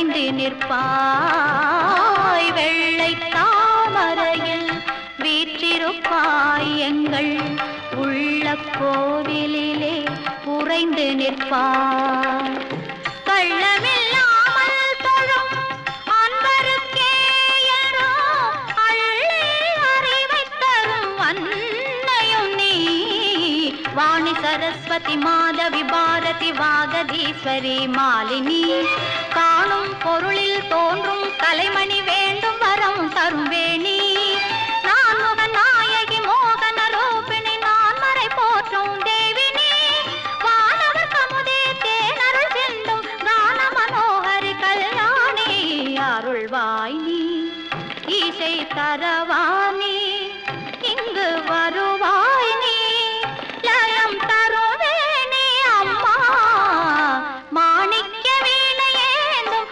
உறைந்து நிற்பாய். வெள்ளை தாமரையில் வீற்றிருப்பாய் எங்கள் உள்ள கோவிலிலே உறைந்து நிற்பாய். வாணி சரஸ்வதி மாதவி பாரதி வாகதீஸ்வரி மாலினி காணும் பொருளில் தோன்றும் கலைமணி வேண்டும் வரம் தரும் வேணி. நான் முக நாயகி மோகன ரூபிணி நான் மறை போற்றும் தேவினி. வானவர் கமுதே தேனருள் செல்லும் கான மனோகரி கல்யாணி அருள்வாய் நீ ஈசை தரவாணி.